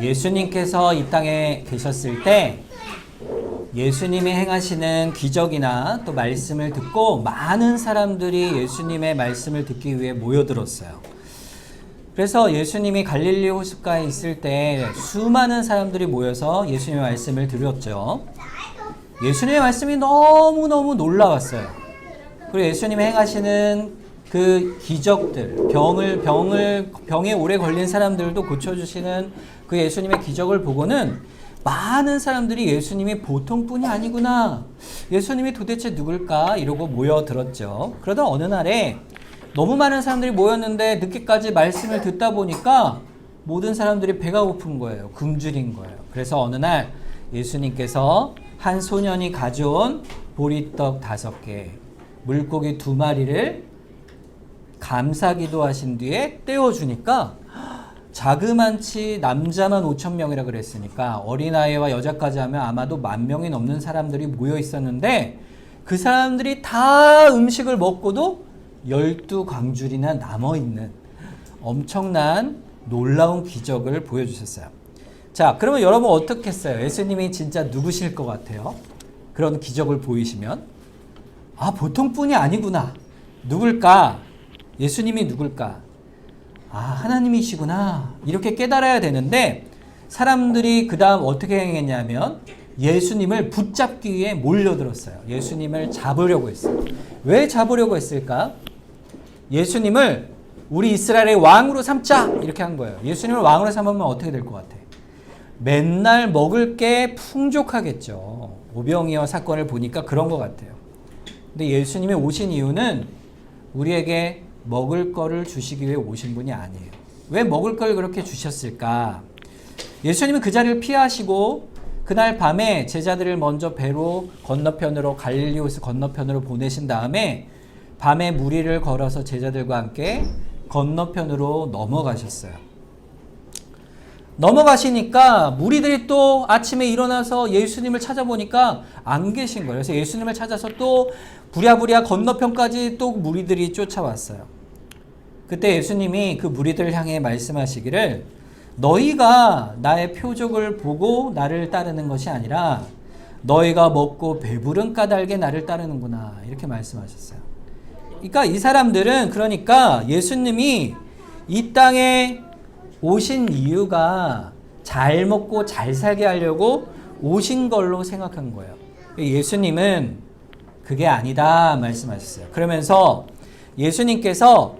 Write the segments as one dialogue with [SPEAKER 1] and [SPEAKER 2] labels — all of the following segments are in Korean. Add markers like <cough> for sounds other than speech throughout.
[SPEAKER 1] 예수님께서 이 땅에 계셨을 때 예수님이 행하시는 기적이나 또 말씀을 듣고 많은 사람들이 예수님의 말씀을 듣기 위해 모여들었어요. 그래서 예수님이 갈릴리 호숫가에 있을 때 수많은 사람들이 모여서 예수님의 말씀을 들었죠. 예수님의 말씀이 너무너무 놀라웠어요. 그리고 예수님이 행하시는 그 기적들, 병을 병을 병에 오래 걸린 사람들도 고쳐 주시는 그 예수님의 기적을 보고는 많은 사람들이 예수님이 보통 분이 아니구나. 예수님이 도대체 누굴까? 이러고 모여들었죠. 그러다 어느 날에 너무 많은 사람들이 모였는데 늦게까지 말씀을 듣다 보니까 모든 사람들이 배가 고픈 거예요. 굶주린 거예요. 그래서 어느 날 예수님께서 한 소년이 가져온 보리떡 다섯 개, 물고기 두 마리를 감사기도 하신 뒤에 떼어주니까 자그만치 남자만 5천 명이라 그랬으니까 어린아이와 여자까지 하면 아마도 만 명이 넘는 사람들이 모여 있었는데 그 사람들이 다 음식을 먹고도 열두 광줄이나 남아 있는 엄청난 놀라운 기적을 보여주셨어요. 자, 그러면 여러분 어떻게 했어요? 예수님이 진짜 누구실 것 같아요? 그런 기적을 보이시면 아 보통 분이 아니구나. 누굴까? 예수님이 누굴까? 아, 하나님이시구나. 이렇게 깨달아야 되는데 사람들이 그 다음 어떻게 행했냐면 예수님을 붙잡기 위해 몰려들었어요. 예수님을 잡으려고 했어요. 왜 잡으려고 했을까? 예수님을 우리 이스라엘의 왕으로 삼자! 이렇게 한 거예요. 예수님을 왕으로 삼으면 어떻게 될 것 같아? 맨날 먹을 게 풍족하겠죠. 오병이어 사건을 보니까 그런 것 같아요. 근데 예수님이 오신 이유는 우리에게 먹을 거를 주시기 위해 오신 분이 아니에요. 왜 먹을 걸 그렇게 주셨을까? 예수님은 그 자리를 피하시고 그날 밤에 제자들을 먼저 배로 건너편으로 갈릴리호스 건너편으로 보내신 다음에 밤에 무리를 걸어서 제자들과 함께 건너편으로 넘어가셨어요. 넘어가시니까 무리들이 또 아침에 일어나서 예수님을 찾아보니까 안 계신 거예요. 그래서 예수님을 찾아서 또 부랴부랴 건너편까지 또 무리들이 쫓아왔어요. 그때 예수님이 그 무리들을 향해 말씀하시기를 너희가 나의 표적을 보고 나를 따르는 것이 아니라 너희가 먹고 배부른 까닭에 나를 따르는구나. 이렇게 말씀하셨어요. 그러니까 이 사람들은 그러니까 예수님이 이 땅에 오신 이유가 잘 먹고 잘 살게 하려고 오신 걸로 생각한 거예요. 예수님은 그게 아니다 말씀하셨어요. 그러면서 예수님께서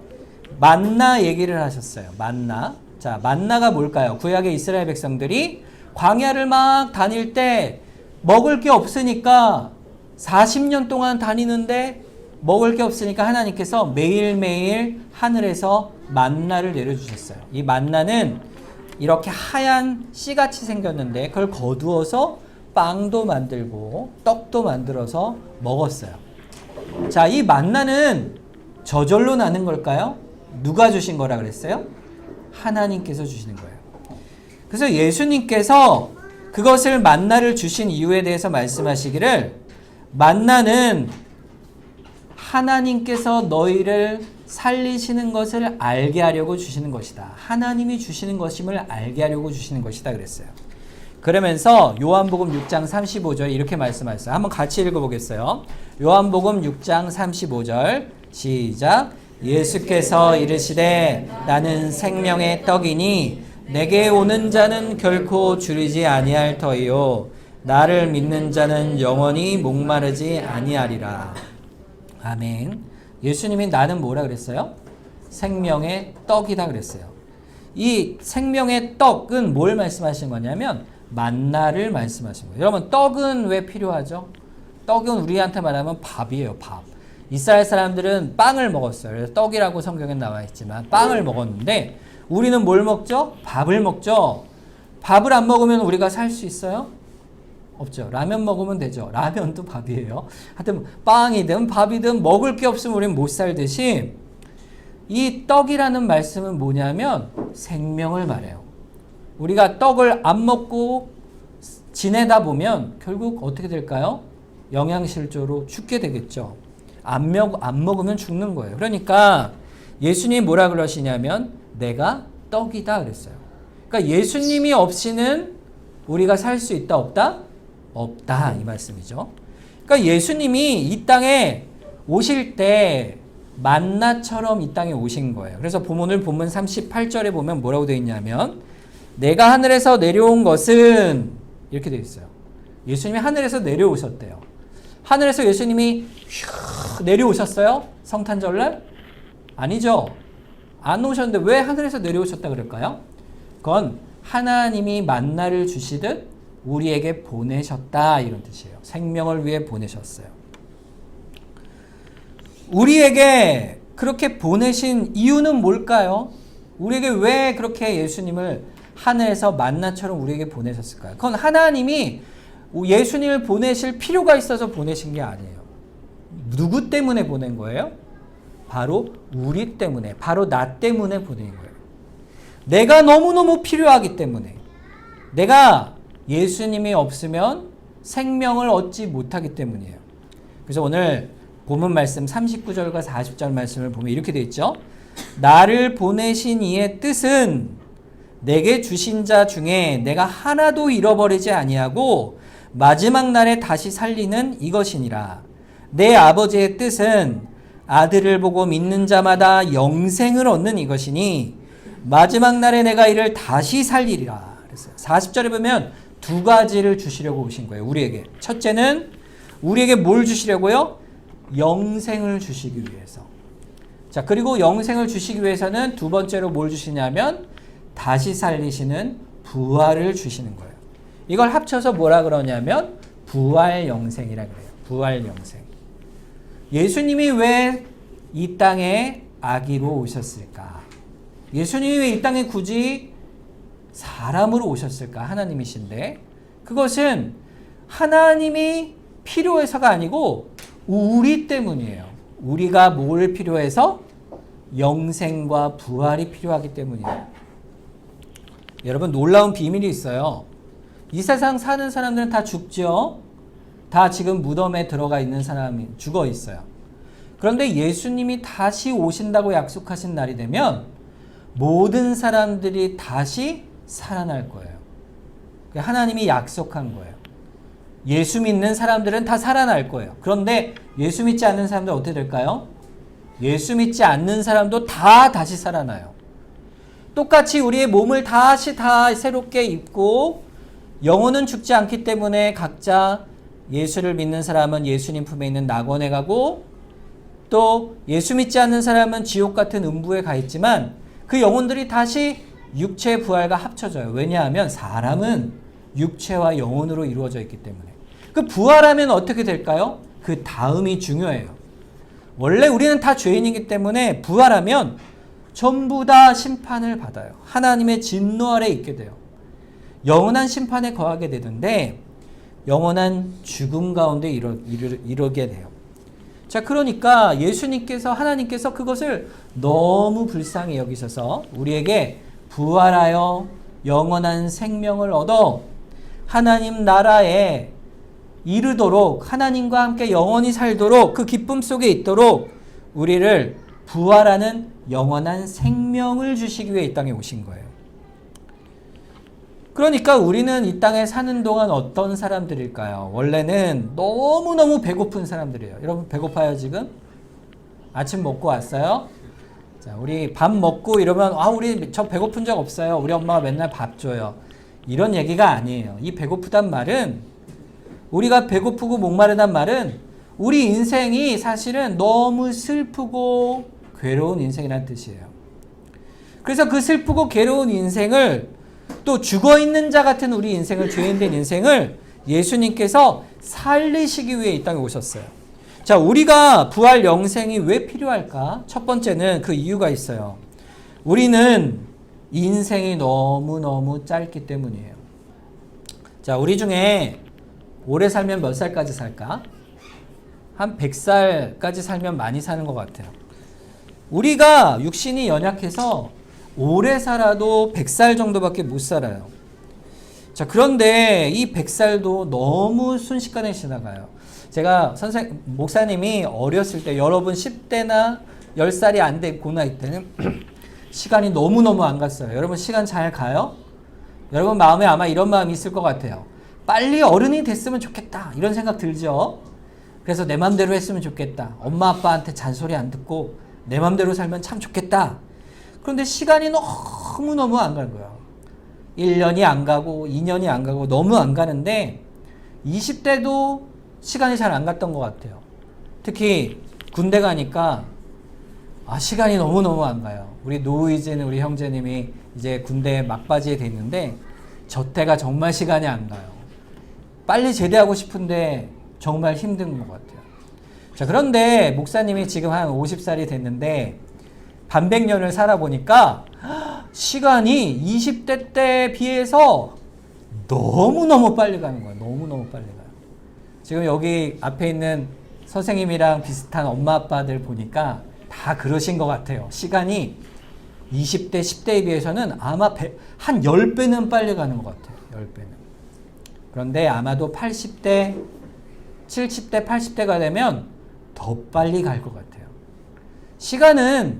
[SPEAKER 1] 만나 얘기를 하셨어요. 만나. 자, 만나가 뭘까요? 구약의 이스라엘 백성들이 광야를 막 다닐 때 먹을 게 없으니까 40년 동안 다니는데 먹을 게 없으니까 하나님께서 매일매일 하늘에서 만나를 내려주셨어요. 이 만나는 이렇게 하얀 씨같이 생겼는데 그걸 거두어서 빵도 만들고 떡도 만들어서 먹었어요. 자, 이 만나는 저절로 나는 걸까요? 누가 주신 거라 그랬어요? 하나님께서 주시는 거예요. 그래서 예수님께서 그것을 만나를 주신 이유에 대해서 말씀하시기를 만나는 하나님께서 너희를 살리시는 것을 알게 하려고 주시는 것이다. 하나님이 주시는 것임을 알게 하려고 주시는 것이다 그랬어요. 그러면서 요한복음 6장 35절 이렇게 말씀하셨어요. 한번 같이 읽어보겠어요. 요한복음 6장 35절 시작. 예수께서 이르시되 나는 생명의 떡이니 내게 오는 자는 결코 줄이지 아니할 터이요 나를 믿는 자는 영원히 목마르지 아니하리라. 아멘. 예수님이 나는 뭐라 그랬어요? 생명의 떡이다 그랬어요. 이 생명의 떡은 뭘 말씀하신 거냐면 만나를 말씀하신 거예요. 여러분 떡은 왜 필요하죠? 떡은 우리한테 말하면 밥이에요, 밥. 이스라엘 사람들은 빵을 먹었어요. 떡이라고 성경에 나와 있지만 빵을 먹었는데 우리는 뭘 먹죠? 밥을 먹죠. 밥을 안 먹으면 우리가 살 수 있어요? 없죠. 라면 먹으면 되죠. 라면도 밥이에요. 하여튼 빵이든 밥이든 먹을 게 없으면 우리는 못 살듯이 이 떡이라는 말씀은 뭐냐면 생명을 말해요. 우리가 떡을 안 먹고 지내다 보면 결국 어떻게 될까요? 영양실조로 죽게 되겠죠. 안, 먹, 안 먹으면 죽는 거예요. 그러니까 예수님이 뭐라 그러시냐면 내가 떡이다 그랬어요. 그러니까 예수님이 없이는 우리가 살 수 있다 없다? 없다 이 말씀이죠. 그러니까 예수님이 이 땅에 오실 때 만나처럼 이 땅에 오신 거예요. 그래서 오늘 본문 38절에 보면 뭐라고 되어 있냐면 내가 하늘에서 내려온 것은 이렇게 되어 있어요. 예수님이 하늘에서 내려오셨대요. 하늘에서 예수님이 슉 내려오셨어요? 성탄절날? 아니죠. 안 오셨는데 왜 하늘에서 내려오셨다 그럴까요? 그건 하나님이 만나를 주시듯 우리에게 보내셨다 이런 뜻이에요. 생명을 위해 보내셨어요. 우리에게 그렇게 보내신 이유는 뭘까요? 우리에게 왜 그렇게 예수님을 하늘에서 만나처럼 우리에게 보내셨을까요? 그건 하나님이 예수님을 보내실 필요가 있어서 보내신 게 아니에요. 누구 때문에 보낸 거예요? 바로 우리 때문에, 바로 나 때문에 보낸 거예요. 내가 너무너무 필요하기 때문에. 내가 예수님이 없으면 생명을 얻지 못하기 때문이에요. 그래서 오늘 본문 말씀 39절과 40절 말씀을 보면 이렇게 되어 있죠. 나를 보내신 이의 뜻은 내게 주신 자 중에 내가 하나도 잃어버리지 아니하고 마지막 날에 다시 살리는 이것이니라. 내 아버지의 뜻은 아들을 보고 믿는 자마다 영생을 얻는 이것이니 마지막 날에 내가 이를 다시 살리리라. 그랬어요. 40절에 보면 두 가지를 주시려고 오신 거예요. 우리에게. 첫째는 우리에게 뭘 주시려고요? 영생을 주시기 위해서. 자, 그리고 영생을 주시기 위해서는 두 번째로 뭘 주시냐면 다시 살리시는 부활을 주시는 거예요. 이걸 합쳐서 뭐라 그러냐면 부활 영생이라 그래요. 부활 영생. 예수님이 왜 이 땅에 아기로 오셨을까? 예수님이 왜 이 땅에 굳이 사람으로 오셨을까? 하나님이신데 그것은 하나님이 필요해서가 아니고 우리 때문이에요. 우리가 뭘 필요해서 영생과 부활이 필요하기 때문이에요. 여러분 놀라운 비밀이 있어요. 이 세상 사는 사람들은 다 죽죠. 다 지금 무덤에 들어가 있는 사람이 죽어 있어요. 그런데 예수님이 다시 오신다고 약속하신 날이 되면 모든 사람들이 다시 살아날 거예요. 하나님이 약속한 거예요. 예수 믿는 사람들은 다 살아날 거예요. 그런데 예수 믿지 않는 사람들 어떻게 될까요? 예수 믿지 않는 사람도 다 다시 살아나요. 똑같이 우리의 몸을 다시 다 새롭게 입고 영혼은 죽지 않기 때문에 각자 예수를 믿는 사람은 예수님 품에 있는 낙원에 가고 또 예수 믿지 않는 사람은 지옥 같은 음부에 가 있지만 그 영혼들이 다시 육체 부활과 합쳐져요. 왜냐하면 사람은 육체와 영혼으로 이루어져 있기 때문에. 그 부활하면 어떻게 될까요? 그 다음이 중요해요. 원래 우리는 다 죄인이기 때문에 부활하면 전부 다 심판을 받아요. 하나님의 진노 아래 있게 돼요. 영원한 심판에 거하게 되는데 영원한 죽음 가운데 이르, 이르, 이르게 돼요. 자, 그러니까 예수님께서 하나님께서 그것을 너무 불쌍히 여기셔서 우리에게 부활하여 영원한 생명을 얻어 하나님 나라에 이르도록 하나님과 함께 영원히 살도록 그 기쁨 속에 있도록 우리를 부활하는 영원한 생명을 주시기 위해 이 땅에 오신 거예요. 그러니까 우리는 이 땅에 사는 동안 어떤 사람들일까요? 원래는 너무너무 배고픈 사람들이에요. 여러분 배고파요, 지금? 아침 먹고 왔어요? 자, 우리 밥 먹고 이러면, 아, 우리 저 배고픈 적 없어요. 우리 엄마가 맨날 밥 줘요. 이런 얘기가 아니에요. 이 배고프단 말은, 우리가 배고프고 목마르단 말은, 우리 인생이 사실은 너무 슬프고 괴로운 인생이라는 뜻이에요. 그래서 그 슬프고 괴로운 인생을 또 죽어 있는 자 같은 우리 인생을 죄인 된 인생을 예수님께서 살리시기 위해 이 땅에 오셨어요. 자, 우리가 부활 영생이 왜 필요할까? 첫 번째는 그 이유가 있어요. 우리는 인생이 너무너무 짧기 때문이에요. 자, 우리 중에 오래 살면 몇 살까지 살까? 한 100살까지 살면 많이 사는 것 같아요. 우리가 육신이 연약해서 오래 살아도 100살 정도밖에 못 살아요. 자, 그런데 이 100살도 너무 순식간에 지나가요. 제가 선생 목사님이 어렸을 때 여러분 10대나 10살이 안 된 고나이 때는 <clears throat> 시간이 너무너무 안 갔어요. 여러분 시간 잘 가요? 여러분 마음에 아마 이런 마음이 있을 것 같아요. 빨리 어른이 됐으면 좋겠다. 이런 생각 들죠? 그래서 내 맘대로 했으면 좋겠다. 엄마 아빠한테 잔소리 안 듣고 내 맘대로 살면 참 좋겠다. 그런데 시간이 너무너무 안 가는 거예요. 1년이 안 가고 2년이 안 가고 너무 안 가는데 20대도 시간이 잘 안 갔던 것 같아요. 특히 군대 가니까 아 시간이 너무너무 안 가요. 우리 노이즈는 우리 형제님이 이제 군대 막바지에 됐는데 저 때가 정말 시간이 안 가요. 빨리 제대하고 싶은데 정말 힘든 것 같아요. 자, 그런데 목사님이 지금 한 50살이 됐는데 반백년을 살아보니까 시간이 20대 때에 비해서 너무너무 빨리 가는 거예요. 너무너무 빨리 가요. 지금 여기 앞에 있는 선생님이랑 비슷한 엄마 아빠들 보니까 다 그러신 것 같아요. 시간이 20대, 10대에 비해서는 아마 배- 한 10배는 빨리 가는 것 같아요. 10배는. 그런데 아마도 80대, 70대, 80대가 되면 더 빨리 갈 것 같아요. 시간은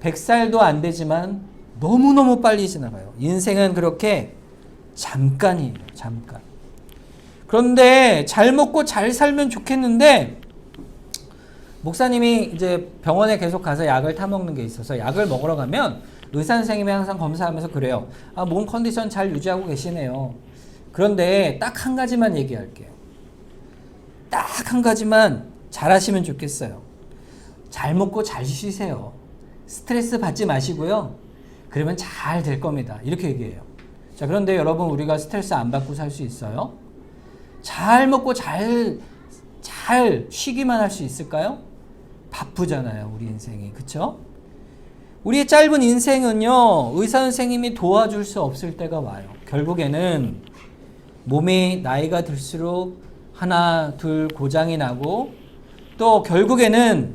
[SPEAKER 1] 100살도 안 되지만 너무너무 빨리 지나가요. 인생은 그렇게 잠깐이에요. 잠깐. 그런데 잘 먹고 잘 살면 좋겠는데 목사님이 이제 병원에 계속 가서 약을 타 먹는 게 있어서 약을 먹으러 가면 의사 선생님이 항상 검사하면서 그래요. 아, 몸 컨디션 잘 유지하고 계시네요. 그런데 딱 한 가지만 얘기할게요. 딱 한 가지만 잘하시면 좋겠어요. 잘 먹고 잘 쉬세요. 스트레스 받지 마시고요. 그러면 잘 될 겁니다. 이렇게 얘기해요. 자, 그런데 여러분 우리가 스트레스 안 받고 살 수 있어요? 잘 먹고 잘, 잘 쉬기만 할 수 있을까요? 바쁘잖아요, 우리 인생이. 그쵸? 우리의 짧은 인생은요, 의사 선생님이 도와줄 수 없을 때가 와요. 결국에는 몸이 나이가 들수록 하나, 둘 고장이 나고 또 결국에는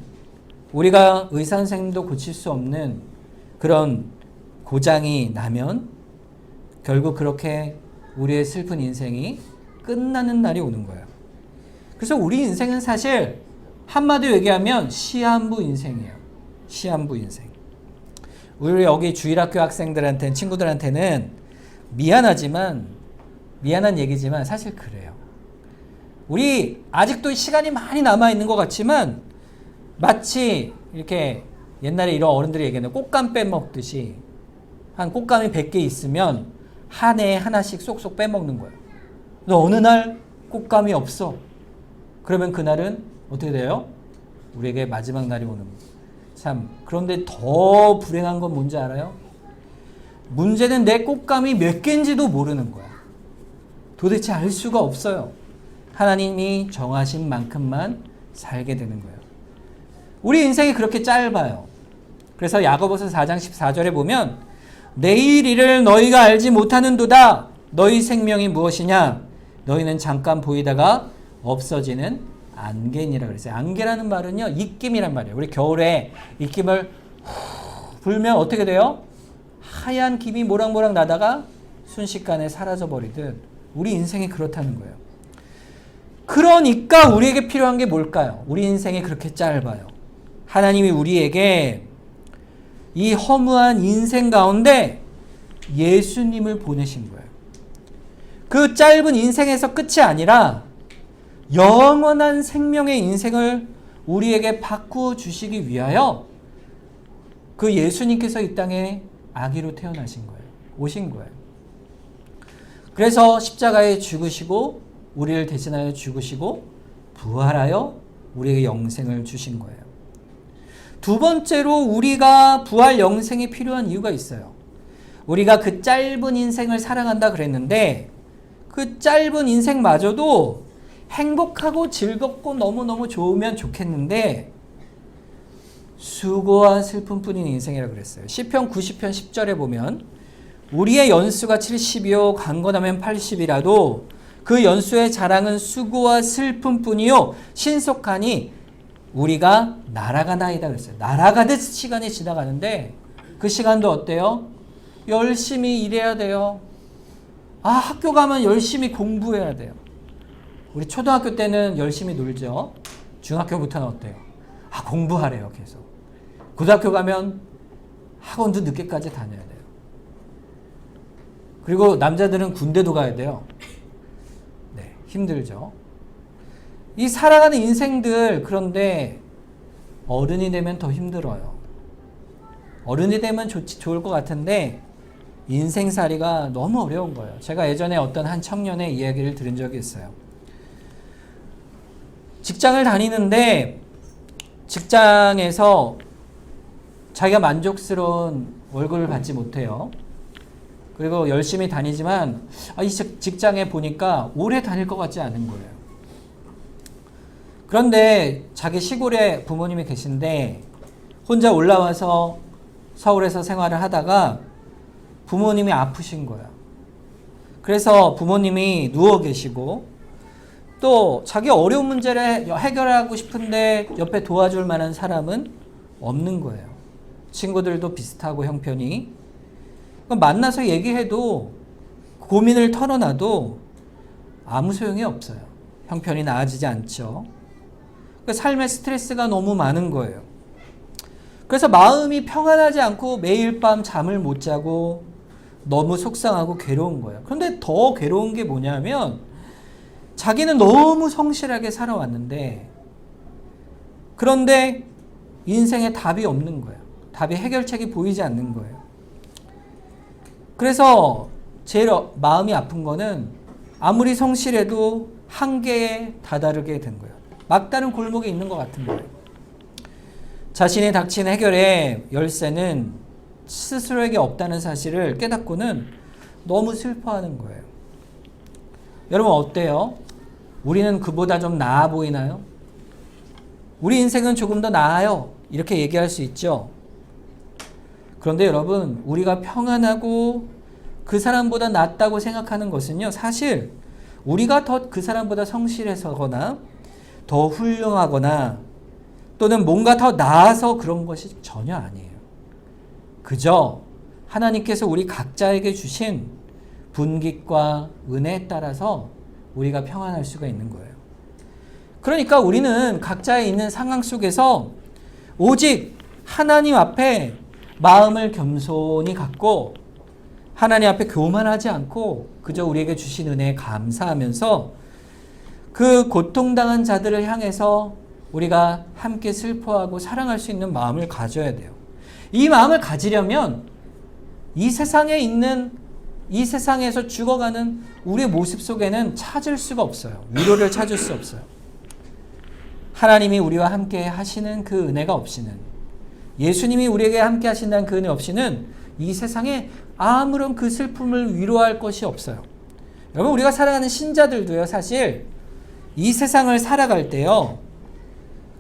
[SPEAKER 1] 우리가 의사 선생님도 고칠 수 없는 그런 고장이 나면 결국 그렇게 우리의 슬픈 인생이 끝나는 날이 오는 거예요. 그래서 우리 인생은 사실 한마디로 얘기하면 시한부 인생이에요. 시한부 인생. 우리 여기 주일학교 학생들한테는 친구들한테는 미안하지만 미안한 얘기지만 사실 그래요. 우리 아직도 시간이 많이 남아 있는 것 같지만 마치 이렇게 옛날에 이런 어른들이 얘기하는 꽃감 빼먹듯이 한 꽃감이 100개 있으면 한 해에 하나씩 쏙쏙 빼먹는 거예요. 근데 어느 날 꽃감이 없어. 그러면 그날은 어떻게 돼요? 우리에게 마지막 날이 오는 거예요. 참 그런데 더 불행한 건 뭔지 알아요? 문제는 내 꽃감이 몇 개인지도 모르는 거야. 도대체 알 수가 없어요. 하나님이 정하신 만큼만 살게 되는 거예요. 우리 인생이 그렇게 짧아요. 그래서 야고보서 4장 14절에 보면 내일 일을 너희가 알지 못하는도다. 너희 생명이 무엇이냐? 너희는 잠깐 보이다가 없어지는 안개니라 그랬어요. 안개라는 말은요, 입김이란 말이에요. 우리 겨울에 입김을 후 불면 어떻게 돼요? 하얀 김이 모락모락 나다가 순식간에 사라져 버리듯 우리 인생이 그렇다는 거예요. 그러니까 우리에게 필요한 게 뭘까요? 우리 인생이 그렇게 짧아요. 하나님이 우리에게 이 허무한 인생 가운데 예수님을 보내신 거예요. 그 짧은 인생에서 끝이 아니라 영원한 생명의 인생을 우리에게 바꾸어 주시기 위하여 그 예수님께서 이 땅에 아기로 태어나신 거예요. 오신 거예요. 그래서 십자가에 죽으시고 우리를 대신하여 죽으시고 부활하여 우리에게 영생을 주신 거예요. 두 번째로 우리가 부활 영생이 필요한 이유가 있어요. 우리가 그 짧은 인생을 사랑한다 그랬는데 그 짧은 인생마저도 행복하고 즐겁고 너무너무 좋으면 좋겠는데 수고와 슬픔뿐인 인생이라 그랬어요. 시편 90편 10절에 보면 우리의 연수가 70이요 강건하면 80이라도 그 연수의 자랑은 수고와 슬픔뿐이요 신속하니 우리가 날아가나이다 그랬어요. 날아가듯 시간이 지나가는데 그 시간도 어때요? 열심히 일해야 돼요. 아, 학교 가면 열심히 공부해야 돼요. 우리 초등학교 때는 열심히 놀죠. 중학교부터는 어때요? 아, 공부하래요, 계속. 고등학교 가면 학원도 늦게까지 다녀야 돼요. 그리고 남자들은 군대도 가야 돼요. 네, 힘들죠. 이 살아가는 인생들 그런데 어른이 되면 더 힘들어요. 어른이 되면 좋지, 좋을 것 같은데 인생살이가 너무 어려운 거예요. 제가 예전에 어떤 한 청년의 이야기를 들은 적이 있어요. 직장을 다니는데 직장에서 자기가 만족스러운 월급을 받지 못해요. 그리고 열심히 다니지만 아, 이 직- 직장에 보니까 오래 다닐 것 같지 않은 거예요. 그런데 자기 시골에 부모님이 계신데 혼자 올라와서 서울에서 생활을 하다가 부모님이 아프신 거야. 그래서 부모님이 누워 계시고 또 자기 어려운 문제를 해결하고 싶은데 옆에 도와줄 만한 사람은 없는 거예요. 친구들도 비슷하고 형편이. 만나서 얘기해도 고민을 털어놔도 아무 소용이 없어요. 형편이 나아지지 않죠. 그 삶의 스트레스가 너무 많은 거예요. 그래서 마음이 평안하지 않고 매일 밤 잠을 못 자고 너무 속상하고 괴로운 거예요. 그런데 더 괴로운 게 뭐냐면 자기는 너무 성실하게 살아왔는데 그런데 인생에 답이 없는 거예요. 답이 해결책이 보이지 않는 거예요. 그래서 제일 어- 마음이 아픈 거는 아무리 성실해도 한계에 다다르게 된 거예요. 막다른 골목에 있는 것 같은 거예요. 자신이 닥친 해결의 열쇠는 스스로에게 없다는 사실을 깨닫고는 너무 슬퍼하는 거예요. 여러분 어때요? 우리는 그보다 좀 나아 보이나요? 우리 인생은 조금 더 나아요. 이렇게 얘기할 수 있죠. 그런데 여러분, 우리가 평안하고 그 사람보다 낫다고 생각하는 것은요, 사실 우리가 더 그 사람보다 성실해서거나 더 훌륭하거나 또는 뭔가 더 나아서 그런 것이 전혀 아니에요. 그저 하나님께서 우리 각자에게 주신 분깃과 은혜에 따라서 우리가 평안할 수가 있는 거예요. 그러니까 우리는 각자의 있는 상황 속에서 오직 하나님 앞에 마음을 겸손히 갖고 하나님 앞에 교만하지 않고 그저 우리에게 주신 은혜에 감사하면서 그 고통당한 자들을 향해서 우리가 함께 슬퍼하고 사랑할 수 있는 마음을 가져야 돼요. 이 마음을 가지려면 이 세상에 있는 이 세상에서 죽어가는 우리의 모습 속에는 찾을 수가 없어요. 위로를 찾을 수 없어요. 하나님이 우리와 함께 하시는 그 은혜가 없이는 예수님이 우리에게 함께 하신다는 그 은혜 없이는 이 세상에 아무런 그 슬픔을 위로할 것이 없어요. 여러분 우리가 살아가는 신자들도요 사실 이 세상을 살아갈 때요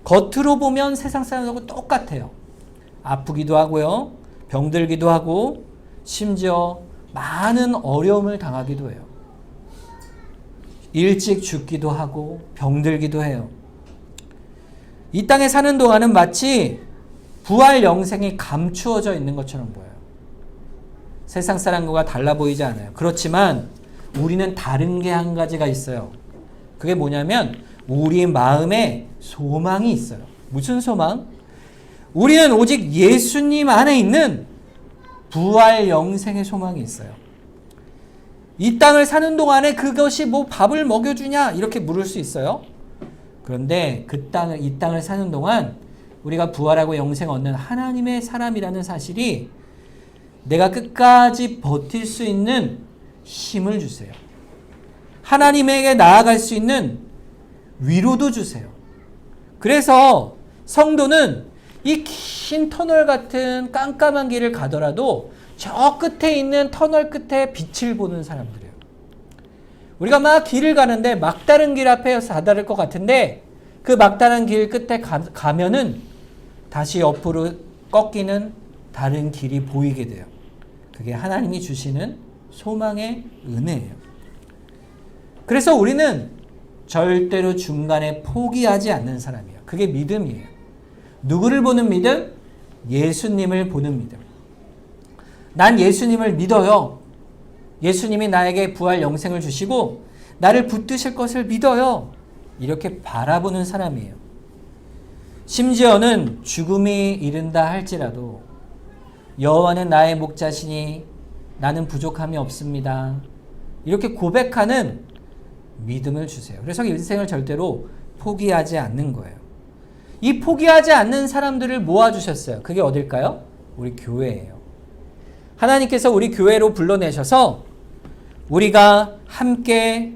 [SPEAKER 1] 겉으로 보면 세상 사람하고 똑같아요. 아프기도 하고요 병들기도 하고 심지어 많은 어려움을 당하기도 해요. 일찍 죽기도 하고 병들기도 해요. 이 땅에 사는 동안은 마치 부활 영생이 감추어져 있는 것처럼 보여요. 세상 사람과 달라 보이지 않아요. 그렇지만 우리는 다른 게 한 가지가 있어요. 그게 뭐냐면 우리 마음에 소망이 있어요. 무슨 소망? 우리는 오직 예수님 안에 있는 부활 영생의 소망이 있어요. 이 땅을 사는 동안에 그것이 뭐 밥을 먹여주냐 이렇게 물을 수 있어요. 그런데 그 땅을 이 땅을 사는 동안 우리가 부활하고 영생 얻는 하나님의 사람이라는 사실이 내가 끝까지 버틸 수 있는 힘을 주세요. 하나님에게 나아갈 수 있는 위로도 주세요. 그래서 성도는 이 긴 터널 같은 깜깜한 길을 가더라도 저 끝에 있는 터널 끝에 빛을 보는 사람들이에요. 우리가 막 길을 가는데 막다른 길 앞에 다다를 것 같은데 그 막다른 길 끝에 가, 가면은 다시 옆으로 꺾이는 다른 길이 보이게 돼요. 그게 하나님이 주시는 소망의 은혜예요. 그래서 우리는 절대로 중간에 포기하지 않는 사람이에요. 그게 믿음이에요. 누구를 보는 믿음? 예수님을 보는 믿음. 난 예수님을 믿어요. 예수님이 나에게 부활 영생을 주시고 나를 붙드실 것을 믿어요. 이렇게 바라보는 사람이에요. 심지어는 죽음이 이른다 할지라도 여호와는 나의 목자시니 나는 부족함이 없습니다. 이렇게 고백하는 믿음을 주세요. 그래서 인생을 절대로 포기하지 않는 거예요. 이 포기하지 않는 사람들을 모아주셨어요. 그게 어딜까요? 우리 교회예요. 하나님께서 우리 교회로 불러내셔서 우리가 함께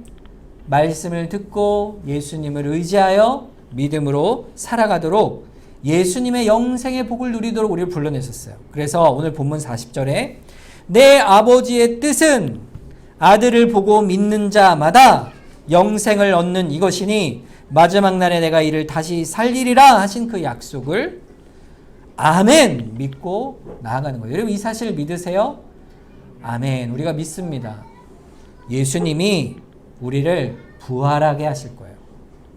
[SPEAKER 1] 말씀을 듣고 예수님을 의지하여 믿음으로 살아가도록 예수님의 영생의 복을 누리도록 우리를 불러내셨어요. 그래서 오늘 본문 40절에 내 아버지의 뜻은 아들을 보고 믿는 자마다 영생을 얻는 이것이니 마지막 날에 내가 이를 다시 살리리라 하신 그 약속을 아멘 믿고 나아가는 거예요. 여러분 이 사실 믿으세요? 아멘. 우리가 믿습니다. 예수님이 우리를 부활하게 하실 거예요.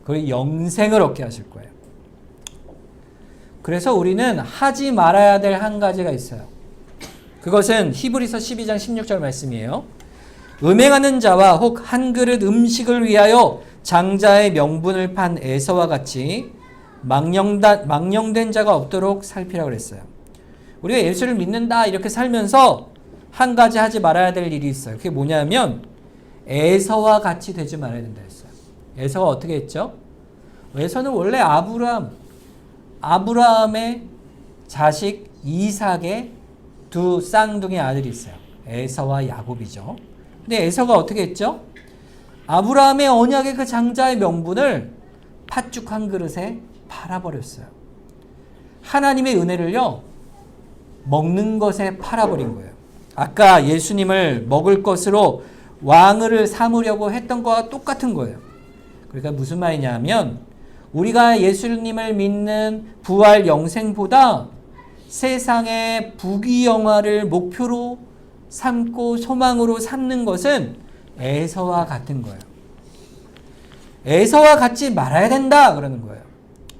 [SPEAKER 1] 그리고 영생을 얻게 하실 거예요. 그래서 우리는 하지 말아야 될 한 가지가 있어요. 그것은 히브리서 12장 16절 말씀이에요. 음행하는 자와 혹 한 그릇 음식을 위하여 장자의 명분을 판 에서와 같이 망령다, 망령된 자가 없도록 살피라 그랬어요. 우리가 예수를 믿는다 이렇게 살면서 한 가지 하지 말아야 될 일이 있어요. 그게 뭐냐면 에서와 같이 되지 말아야 된다 했어요. 에서가 어떻게 했죠? 에서는 원래 아브라함 아브라함의 자식 이삭의 두 쌍둥이 아들이 있어요. 에서와 야곱이죠. 근데 에서가 어떻게 했죠? 아브라함의 언약의 그 장자의 명분을 팥죽 한 그릇에 팔아버렸어요. 하나님의 은혜를요, 먹는 것에 팔아버린 거예요. 아까 예수님을 먹을 것으로 왕을 삼으려고 했던 거와 똑같은 거예요. 그러니까 무슨 말이냐면, 우리가 예수님을 믿는 부활 영생보다 세상의 부귀 영화를 목표로 삼고 소망으로 삼는 것은 에서와 같은 거예요. 에서와 같이 말아야 된다 그러는 거예요.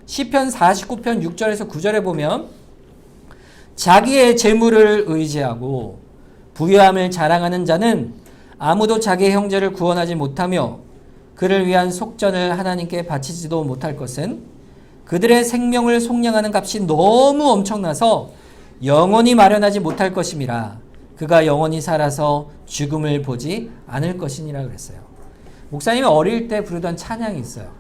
[SPEAKER 1] 시편 49편 6절에서 9절에 보면 자기의 재물을 의지하고 부유함을 자랑하는 자는 아무도 자기의 형제를 구원하지 못하며 그를 위한 속전을 하나님께 바치지도 못할 것은 그들의 생명을 속량하는 값이 너무 엄청나서 영원히 마련하지 못할 것임이라 그가 영원히 살아서 죽음을 보지 않을 것이니라 그랬어요. 목사님이 어릴 때 부르던 찬양이 있어요.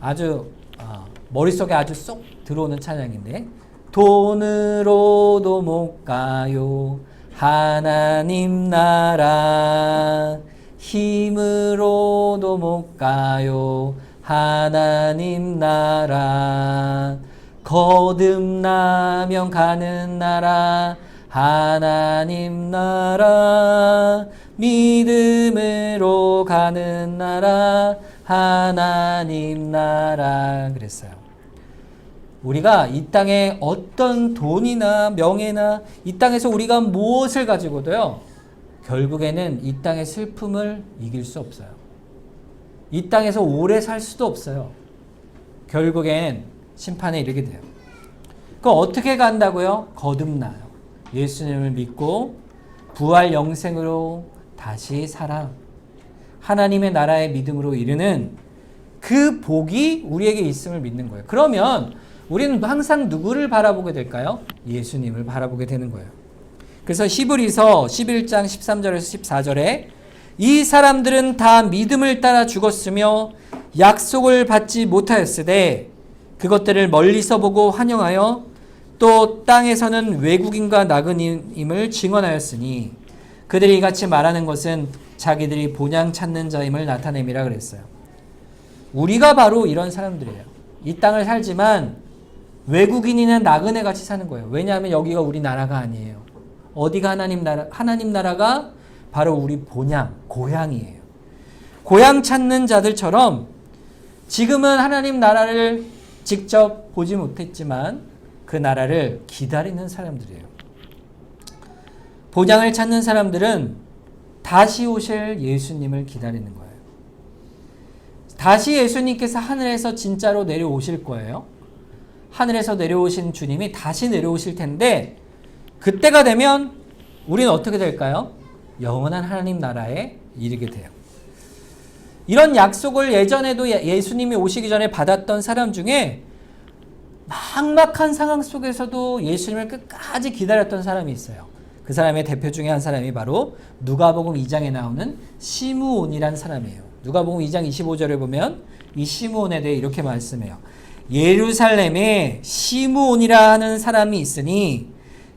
[SPEAKER 1] 아주 어, 머릿속에 아주 쏙 들어오는 찬양인데 돈으로도 못 가요 하나님 나라 힘으로도 못 가요 하나님 나라 거듭나면 가는 나라 하나님 나라 믿음으로 가는 나라 하나님 나라 그랬어요. 우리가 이 땅에 어떤 돈이나 명예나 이 땅에서 우리가 무엇을 가지고도요. 결국에는 이 땅의 슬픔을 이길 수 없어요. 이 땅에서 오래 살 수도 없어요. 결국엔 심판에 이르게 돼요. 그 어떻게 간다고요? 거듭나요. 예수님을 믿고 부활 영생으로 다시 살아 하나님의 나라의 믿음으로 이르는 그 복이 우리에게 있음을 믿는 거예요. 그러면 우리는 항상 누구를 바라보게 될까요? 예수님을 바라보게 되는 거예요. 그래서 히브리서 11장 13절에서 14절에 이 사람들은 다 믿음을 따라 죽었으며 약속을 받지 못하였으되 그것들을 멀리서 보고 환영하여 또 땅에서는 외국인과 나그님을 증언하였으니 그들이 같이 말하는 것은 자기들이 본향 찾는 자임을 나타냄이라 그랬어요. 우리가 바로 이런 사람들이에요. 이 땅을 살지만 외국인이나 나그네 같이 사는 거예요. 왜냐하면 여기가 우리 나라가 아니에요. 어디가 하나님 나라? 하나님 나라가 바로 우리 본향, 고향이에요. 고향 찾는 자들처럼 지금은 하나님 나라를 직접 보지 못했지만 그 나라를 기다리는 사람들이에요. 본향을 찾는 사람들은 다시 오실 예수님을 기다리는 거예요. 다시 예수님께서 하늘에서 진짜로 내려오실 거예요. 하늘에서 내려오신 주님이 다시 내려오실 텐데 그때가 되면 우리는 어떻게 될까요? 영원한 하나님 나라에 이르게 돼요. 이런 약속을 예전에도 예- 예수님이 오시기 전에 받았던 사람 중에 막막한 상황 속에서도 예수님을 끝까지 기다렸던 사람이 있어요. 그 사람의 대표 중에 한 사람이 바로 누가복음 2장에 나오는 시므온이란 사람이에요. 누가복음 2장 25절에 보면 이 시므온에 대해 이렇게 말씀해요. 예루살렘에 시므온이라 하는 사람이 있으니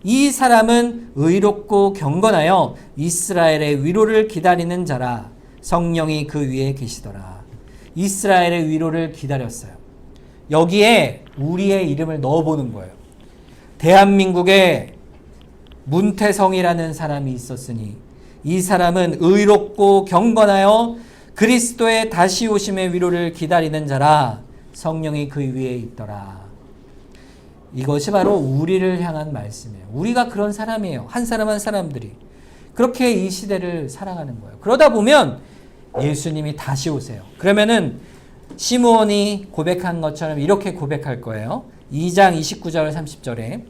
[SPEAKER 1] 이 사람은 의롭고 경건하여 이스라엘의 위로를 기다리는 자라 성령이 그 위에 계시더라. 이스라엘의 위로를 기다렸어요. 여기에 우리의 이름을 넣어보는 거예요. 대한민국에 문태성이라는 사람이 있었으니 이 사람은 의롭고 경건하여 그리스도의 다시 오심의 위로를 기다리는 자라 성령이 그 위에 있더라. 이것이 바로 우리를 향한 말씀이에요. 우리가 그런 사람이에요. 한 사람 한 사람들이. 그렇게 이 시대를 살아가는 거예요. 그러다 보면 예수님이 다시 오세요. 그러면은 시므온이 고백한 것처럼 이렇게 고백할 거예요. 2장 29절 30절에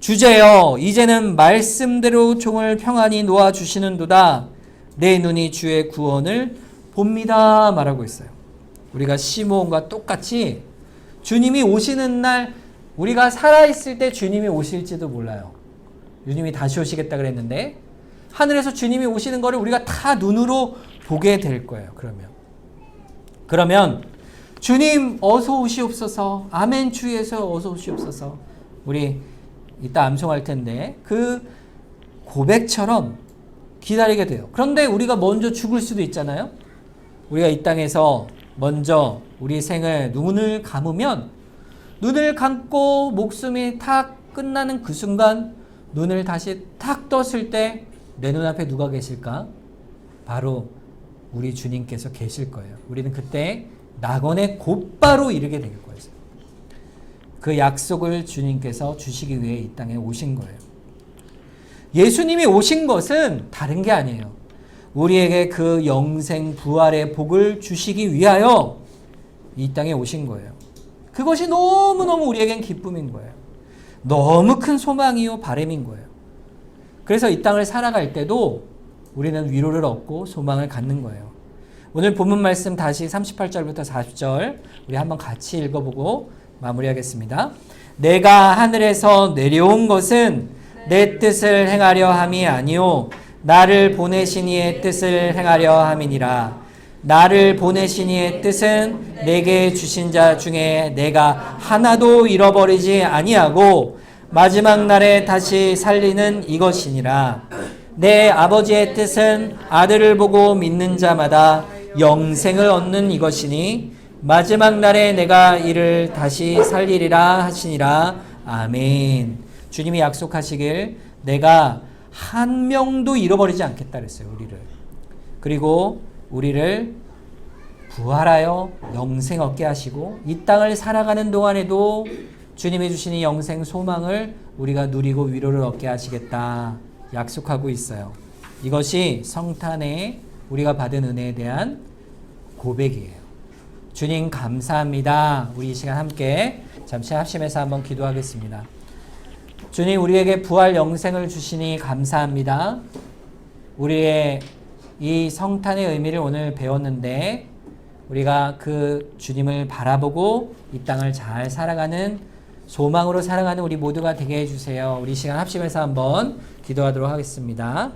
[SPEAKER 1] 주제여 이제는 말씀대로 종을 평안히 놓아 주시는도다 내 눈이 주의 구원을 봅니다 말하고 있어요. 우리가 시므온과 똑같이 주님이 오시는 날 우리가 살아 있을 때 주님이 오실지도 몰라요. 주님이 다시 오시겠다 그랬는데 하늘에서 주님이 오시는 거를 우리가 다 눈으로 보게 될 거예요. 그러면 그러면 주님 어서 오시옵소서. 아멘 주에서 어서 오시옵소서. 우리 이따 암송할 텐데 그 고백처럼 기다리게 돼요. 그런데 우리가 먼저 죽을 수도 있잖아요. 우리가 이 땅에서 먼저 우리 생을 눈을 감으면 눈을 감고 목숨이 탁 끝나는 그 순간 눈을 다시 탁 떴을 때 내 눈앞에 누가 계실까? 바로 우리 주님께서 계실 거예요. 우리는 그때 낙원에 곧바로 이르게 될 거예요. 그 약속을 주님께서 주시기 위해 이 땅에 오신 거예요. 예수님이 오신 것은 다른 게 아니에요. 우리에게 그 영생 부활의 복을 주시기 위하여 이 땅에 오신 거예요. 그것이 너무너무 우리에겐 기쁨인 거예요. 너무 큰 소망이요, 바램인 거예요. 그래서 이 땅을 살아갈 때도 우리는 위로를 얻고 소망을 갖는 거예요. 오늘 본문 말씀 다시 38절부터 40절 우리 한번 같이 읽어보고 마무리하겠습니다. 내가 하늘에서 내려온 것은 내 뜻을 행하려 함이 아니요 나를 보내신 이의 뜻을 행하려 함이니라. 나를 보내신 이의 뜻은 내게 주신 자 중에 내가 하나도 잃어버리지 아니하고 마지막 날에 다시 살리는 이것이니라. 내 아버지의 뜻은 아들을 보고 믿는 자마다 영생을 얻는 이것이니 마지막 날에 내가 이를 다시 살리리라 하시니라. 아멘. 주님이 약속하시길 내가 한 명도 잃어버리지 않겠다 그랬어요. 우리를. 그리고 우리를 부활하여 영생 얻게 하시고 이 땅을 살아가는 동안에도 주님이 주시는 영생 소망을 우리가 누리고 위로를 얻게 하시겠다 약속하고 있어요. 이것이 성탄에 우리가 받은 은혜에 대한 고백이에요. 주님 감사합니다. 우리 이 시간 함께 잠시 합심해서 한번 기도하겠습니다. 주님 우리에게 부활 영생을 주시니 감사합니다. 우리의 이 성탄의 의미를 오늘 배웠는데 우리가 그 주님을 바라보고 이 땅을 잘 살아가는 소망으로 살아가는 우리 모두가 되게 해주세요. 우리 시간 합심해서 한번 기도하도록 하겠습니다.